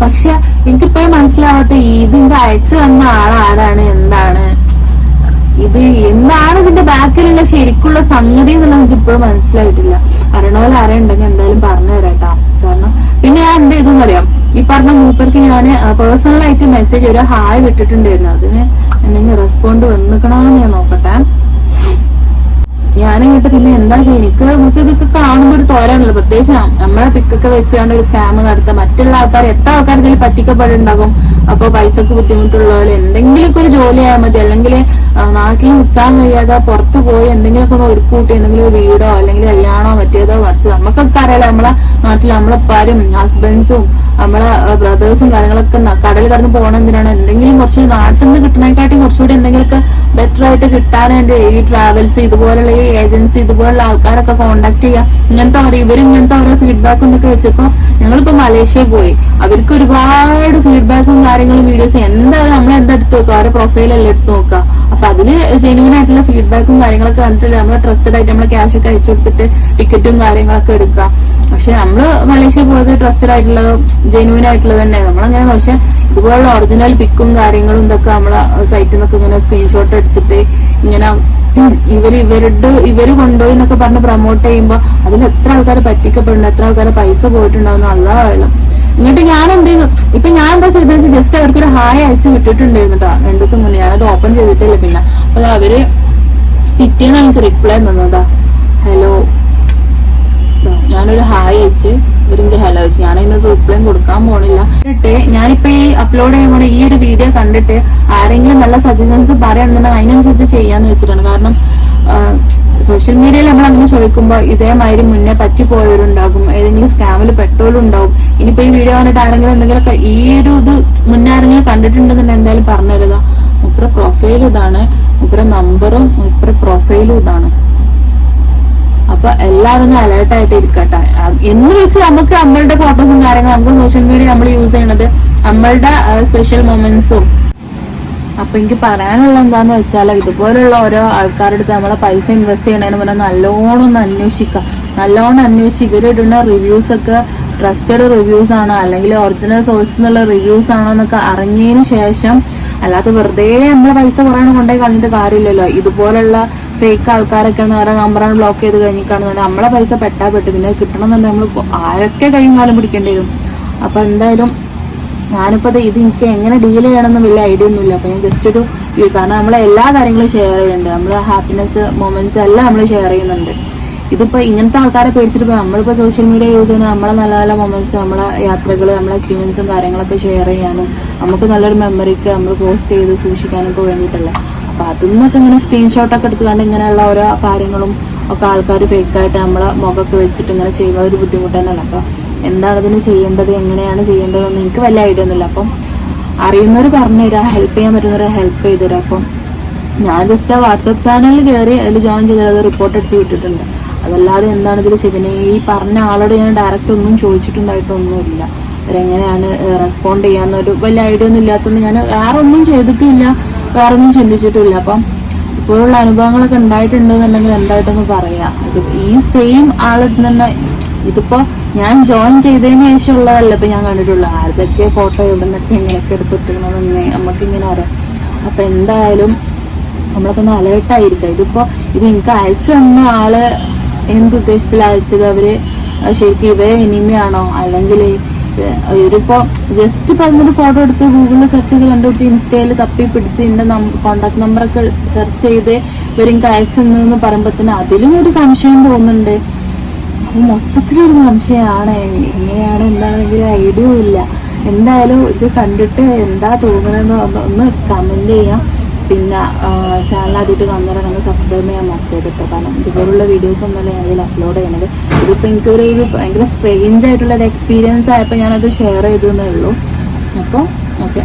പക്ഷെ എനിക്കിപ്പോഴും മനസ്സിലാവാത്ത ഇതിന്റെ അയച്ചു വന്ന ആളാരാണ് എന്താണ്? ഇത് എന്താണ് ഇതിന്റെ ബാക്കിലുള്ള ശരിക്കുള്ള സംഗതി എന്നുള്ളത് എനിക്ക് ഇപ്പോഴും മനസ്സിലായിട്ടില്ല. അറിയണ പോലെ ആരെയുണ്ടെങ്കിൽ എന്തായാലും പറഞ്ഞു തരാട്ടാ കാരണം പിന്നെ ഞാൻ എന്ത് ചെയ്തെന്ന് അറിയാം ഈ പറഞ്ഞ മൂപ്പർക്ക് ഞാൻ പേഴ്സണലായിട്ട് മെസ്സേജ് ഒരു ഹായ് വിട്ടിട്ടുണ്ടായിരുന്നു. അതിന് എന്തെങ്കിലും റെസ്പോണ്ട് വന്നിക്കണമെന്ന് ഞാൻ നോക്കട്ടെ. ഞാനിങ്ങോട്ട് പിന്നെ എന്താ ചെയ്യുക എനിക്ക് നമുക്ക് ഇതൊക്കെ കാണുമ്പോൾ ഒരു തോരാണല്ലോ പ്രത്യേകിച്ച് നമ്മളെ പിക്കൊക്കെ വെച്ചുകൊണ്ട് ഒരു സ്കാം നടത്താം. മറ്റുള്ള ആൾക്കാർ എത്ര ആൾക്കാർ ഇതിൽ പറ്റിക്കപ്പെടുണ്ടാകും അപ്പൊ പൈസക്ക് ബുദ്ധിമുട്ടുള്ളവർ എന്തെങ്കിലുമൊക്കെ ഒരു ജോലി ആയാൽ മതി അല്ലെങ്കിൽ നാട്ടിൽ നിൽക്കാൻ വയ്യാതെ പുറത്ത് പോയി എന്തെങ്കിലുമൊക്കെ ഒന്ന് ഒരുക്കൂട്ടി എന്തെങ്കിലും ഒരു വീടോ അല്ലെങ്കിൽ കല്യാണോ മറ്റേതോ മറിച്ച് നമുക്കൊക്കെ അറിയാലോ നമ്മളെ നാട്ടിൽ നമ്മളെപ്പാരും ഹസ്ബൻഡ്സും നമ്മളെ ബ്രദേഴ്സും കാര്യങ്ങളൊക്കെ കടൽ കടന്ന് പോകണം എന്തിനാണ്? എന്തെങ്കിലും കുറച്ച് നാട്ടിൽ നിന്ന് കിട്ടണേക്കാട്ടി കുറച്ചുകൂടി എന്തെങ്കിലുമൊക്കെ ബെറ്റർ ആയിട്ട് കിട്ടാൻ വേണ്ടി ഈ ട്രാവൽസ് ഇതുപോലുള്ള ഈ ഏജൻസി ഇതുപോലുള്ള ആൾക്കാരൊക്കെ കോണ്ടാക്ട് ചെയ്യുക. ഇങ്ങനത്തെ ഓരോ ഇവർ ഇങ്ങനത്തെ ഓരോ ഫീഡ്ബാക്കും എന്നൊക്കെ വെച്ചപ്പോ ഞങ്ങളിപ്പോ മലേഷ്യയിൽ പോയി. അവർക്ക് ഒരുപാട് ഫീഡ്ബാക്കും കാര്യങ്ങളും വീഡിയോസും എന്തായാലും നമ്മൾ എന്താ എടുത്ത് നോക്കുക? അവരുടെ പ്രൊഫൈലല്ലേ എടുത്ത് നോക്കുക? അപ്പൊ അതിൽ ജെന്യൂൻ ആയിട്ടുള്ള ഫീഡ്ബാക്കും കാര്യങ്ങളൊക്കെ കണ്ടിട്ട് നമ്മൾ ട്രസ്റ്റഡ് ആയിട്ട് നമ്മൾ ക്യാഷ് ഒക്കെ അയച്ചു കൊടുത്തിട്ട് ടിക്കറ്റും കാര്യങ്ങളൊക്കെ എടുക്കുക. പക്ഷെ നമ്മൾ മലേഷ്യ പോയത് ട്രസ്റ്റഡ് ആയിട്ടുള്ള ജെന്യൂൻ ആയിട്ടുള്ളത് തന്നെ. നമ്മളങ്ങനെ പക്ഷെ ഇതുപോലുള്ള ഒറിജിനൽ പിക്കും കാര്യങ്ങളും ഇതൊക്കെ നമ്മളെ സൈറ്റിൽ നിന്നൊക്കെ ഇങ്ങനെ സ്ക്രീൻഷോട്ട് അടിച്ചിട്ട് ഇങ്ങനെ ഇവർ ഇവരുടെ ഇവർ കൊണ്ടുപോയി എന്നൊക്കെ പറഞ്ഞ് പ്രൊമോട്ട് ചെയ്യുമ്പോ അതിൽ എത്ര ആൾക്കാർ പറ്റിക്കപ്പെടുന്നു എത്ര ആൾക്കാർ പൈസ പോയിട്ടുണ്ടാവുന്ന വേണം എന്നിട്ട് ഞാൻ എന്ത് ചെയ്തു? ഇപ്പൊ ഞാൻ എന്താ ചെയ്തെന്ന് ജസ്റ്റ് അവർക്ക് ഒരു ഹായ് അയച്ച് വിട്ടിട്ടുണ്ടായിരുന്നു കേട്ടോ രണ്ടു ദിവസം മുന്നേ ഞാനത് ഓപ്പൺ ചെയ്തിട്ടില്ല പിന്നെ. അപ്പൊ അവർ പിറ്റേന്ന് എനിക്ക് റിപ്ലൈ തന്നതാ ഹലോ ഞാനൊരു ഹായ് അയച്ച് ഇവരെനിക്ക് ഹലോ അയച്ചു ഞാൻ അതിനൊരു റിപ്ലൈ കൊടുക്കാൻ പോണില്ല. എന്നിട്ട് ഞാനിപ്പോ ഈ അപ്ലോഡ് ചെയ്യുമ്പോൾ ഈ ഒരു വീഡിയോ കണ്ടിട്ട് ആരെങ്കിലും നല്ല സജഷൻസ് പറയുന്നുണ്ടെങ്കിൽ അതിനനുസരിച്ച് ചെയ്യാന്ന് വെച്ചിട്ടാണ്. കാരണം സോഷ്യൽ മീഡിയയിൽ നമ്മൾ അങ്ങനെ ചോദിക്കുമ്പോൾ ഇതേമാതിരി മുന്നേ പറ്റിപ്പോയവരുണ്ടാകും. ഏതെങ്കിലും സ്കാമിൽ പെട്ടോലും ഉണ്ടാവും ഇനിയിപ്പോ ഈ വീഡിയോ കണ്ടിട്ട് ആരെങ്കിലും എന്തെങ്കിലുമൊക്കെ ഈ ഒരു ഇത് മുന്നേ ആരെങ്കിലും കണ്ടിട്ടുണ്ടെന്നുണ്ടെങ്കിൽ എന്തായാലും പറഞ്ഞു തരുക മുപ്പര പ്രൊഫൈലും ഇതാണ്. മുപ്പര നമ്പറും മുപ്പര പ്രൊഫൈലും ഇതാണ്. അപ്പൊ എല്ലാവരും ഒന്ന് അലേർട്ട് ആയിട്ട് ഇരിക്കട്ടെ എന്ന് വെച്ച് നമുക്ക് നമ്മളുടെ ഫോട്ടോസും കാര്യങ്ങളും നമുക്ക് സോഷ്യൽ മീഡിയ നമ്മൾ യൂസ് ചെയ്യണത് നമ്മളുടെ സ്പെഷ്യൽ മൊമെന്റ്സും അപ്പൊ എനിക്ക് പറയാനുള്ള എന്താന്ന് വെച്ചാൽ ഇതുപോലുള്ള ഓരോ ആൾക്കാരുടെ അടുത്ത് നമ്മളെ പൈസ ഇൻവെസ്റ്റ് ചെയ്യണതിന് മുന്നേ നല്ലോണം ഒന്ന് അന്വേഷിക്കുക നല്ലോണം അന്വേഷിച്ച് ഇവരിടുന്ന റിവ്യൂസ് ഒക്കെ ട്രസ്റ്റഡ് റിവ്യൂസ് ആണോ അല്ലെങ്കിൽ ഒറിജിനൽ സോഴ്സ് എന്നുള്ള റിവ്യൂസ് ആണോ എന്നൊക്കെ അറിഞ്ഞതിന് ശേഷം അല്ലാതെ വെറുതെ നമ്മളെ പൈസ കുറേ കൊണ്ടുപോയി കളഞ്ഞിട്ട് കാര്യമില്ലല്ലോ. ഇതുപോലുള്ള ഫേക്ക് ആൾക്കാരൊക്കെ ഓരോ നമ്പറാണ് ബ്ലോക്ക് ചെയ്ത് കഴിഞ്ഞിട്ടാണ്. നമ്മളെ പൈസ പെട്ടാ പെട്ട്. പിന്നെ കിട്ടണമെന്നുണ്ടെങ്കിൽ നമ്മൾ ആരൊക്കെ കൈയും കാലം പിടിക്കേണ്ടി വരും? അപ്പൊ എന്തായാലും ഞാനിപ്പോ ഇത് എനിക്ക് എങ്ങനെ ഡീൽ ചെയ്യണമെന്ന് വലിയ ഐഡിയ ഒന്നുമില്ല. അപ്പൊ ഞാൻ ജസ്റ്റ് ഒരു കാരണം നമ്മളെ എല്ലാ കാര്യങ്ങളും ഷെയർ ചെയ്യുന്നുണ്ട്. നമ്മൾ ഹാപ്പിനെസ് മൊമെന്റ്സ് എല്ലാം നമ്മൾ ഷെയർ ചെയ്യുന്നുണ്ട്. ഇതിപ്പോ ഇങ്ങനത്തെ ആൾക്കാരെ പേടിച്ചിട്ട് ഇപ്പൊ നമ്മളിപ്പോ സോഷ്യൽ മീഡിയ യൂസ് ചെയ്യുന്ന നമ്മളെ നല്ല നല്ല മൊമെന്റ്സ് നമ്മളെ യാത്രകൾ നമ്മളെ അച്ചീവ്മെന്റ്സും കാര്യങ്ങളൊക്കെ ഷെയർ ചെയ്യാനും നമുക്ക് നല്ലൊരു മെമ്മറിക്ക് നമ്മൾ പോസ്റ്റ് ചെയ്ത് സൂക്ഷിക്കാനൊക്കെ വേണ്ടിയിട്ടല്ലേ. അപ്പൊ അതിൽ നിന്നൊക്കെ ഇങ്ങനെ സ്ക്രീൻഷോട്ടൊക്കെ എടുത്തുകൊണ്ട് ഇങ്ങനെയുള്ള ഓരോ കാര്യങ്ങളും ഒക്കെ ആൾക്കാർ ഫേക്കായിട്ട് നമ്മളെ മുഖമൊക്കെ വെച്ചിട്ട് ഇങ്ങനെ ചെയ്യുന്ന ഒരു ബുദ്ധിമുട്ട് തന്നെയല്ല. അപ്പൊ എന്താണ് ഇതിന് ചെയ്യേണ്ടത്? എങ്ങനെയാണ് ചെയ്യേണ്ടതെന്ന് എനിക്ക് വലിയ ഐഡിയ ഒന്നുമില്ല. അപ്പം അറിയുന്നവർ പറഞ്ഞു തരാം ഹെൽപ്പ് ചെയ്യാൻ പറ്റുന്നവരെ ഹെൽപ്പ് ചെയ്ത് തരാം. അപ്പം ഞാൻ ജസ്റ്റ് ആ വാട്സപ്പ് ചാനലിൽ കയറി അതിൽ ജോയിൻ ചെയ്തത് റിപ്പോർട്ട് അടിച്ച് വിട്ടിട്ടുണ്ട്. അതല്ലാതെ എന്താണ് ഇതിൽ ശിവനെ ഈ പറഞ്ഞ ആളോട് ഞാൻ ഡയറക്റ്റ് ഒന്നും ചോദിച്ചിട്ടുണ്ടായിട്ടൊന്നുമില്ല അവരെങ്ങനെയാണ് റെസ്പോണ്ട് ചെയ്യാന്നൊരു വലിയ ഐഡിയ ഒന്നും ഇല്ലാത്തതുകൊണ്ട് ഞാൻ വേറെ ഒന്നും ചെയ്തിട്ടുമില്ല വേറെ ചിന്തിച്ചിട്ടില്ല. അപ്പം ഇപ്പോഴുള്ള അനുഭവങ്ങളൊക്കെ ഉണ്ടായിട്ടുണ്ടെന്നുണ്ടെങ്കിൽ എന്തായിട്ടൊന്ന് പറയാം. ഇത് ഈ സെയിം ആളെടുത്ത് തന്നെ ഇതിപ്പോ ഞാൻ ജോയിൻ ചെയ്തതിന് ശേഷം ഉള്ളതല്ല ഇപ്പൊ ഞാൻ കണ്ടിട്ടുള്ളൂ ആരുതൊക്കെ ഫോട്ടോ ഇവിടുന്നൊക്കെ ഇങ്ങനെയൊക്കെ എടുത്തിട്ടിരുന്നതെന്ന് നമുക്ക് ഇങ്ങനെ അറിയാം. അപ്പൊ എന്തായാലും നമ്മളൊക്കെ ഒന്ന് അലേർട്ടായിരിക്കാം ഇതിപ്പോ ഇത് എനിക്ക് അയച്ചു തന്ന ആൾ എന്തുദ്ദേശത്തിൽ അയച്ചത്? അവർ ശരിക്കും ഇവരെ ഇനിമയാണോ? അല്ലെങ്കിൽ ഇവരിപ്പോ ജസ്റ്റ് ഇപ്പൊ അതിനൊരു ഫോട്ടോ എടുത്ത് ഗൂഗിളിൽ സെർച്ച് ചെയ്ത് കണ്ടുപിടിച്ച് ഇൻസ്റ്റയിൽ തപ്പി പിടിച്ച് എന്റെ കോണ്ടാക്ട് നമ്പറൊക്കെ സെർച്ച് ചെയ്ത് ഇവരെനിക്ക് അയച്ചെന്ന് തന്നെന്ന് പറയുമ്പോഴത്തേന് അതിലും ഒരു സംശയം തോന്നുന്നുണ്ട്. അപ്പൊ മൊത്തത്തിലൊരു സംശയമാണ്. എങ്ങനെയാണ് എന്താണെങ്കിലും ഐഡിയ ഇല്ല. എന്തായാലും ഇത് കണ്ടിട്ട് എന്താ തോന്നണെന്ന് ഒന്ന് കമന്റ് ചെയ്യാം. പിന്നെ ചാനൽ ആദ്യമായിട്ട് കാണുന്നവരാണെങ്കിൽ സബ്സ്ക്രൈബ് ചെയ്യാൻ മറക്കരുത് കേട്ടോ കാരണം ഇതുപോലുള്ള വീഡിയോസ് ഒന്നുമല്ല ഞാൻ ഇതിൽ അപ്ലോഡ് ചെയ്യണത്. ഇതിപ്പോൾ എനിക്കൊരു ഒരു ഭയങ്കര സ്ട്രേഞ്ച് ആയിട്ടുള്ള ഒരു എക്സ്പീരിയൻസ് ആയപ്പോൾ ഞാനത് ഷെയർ ചെയ്തേ ഉള്ളൂ. അപ്പോൾ ഓക്കെ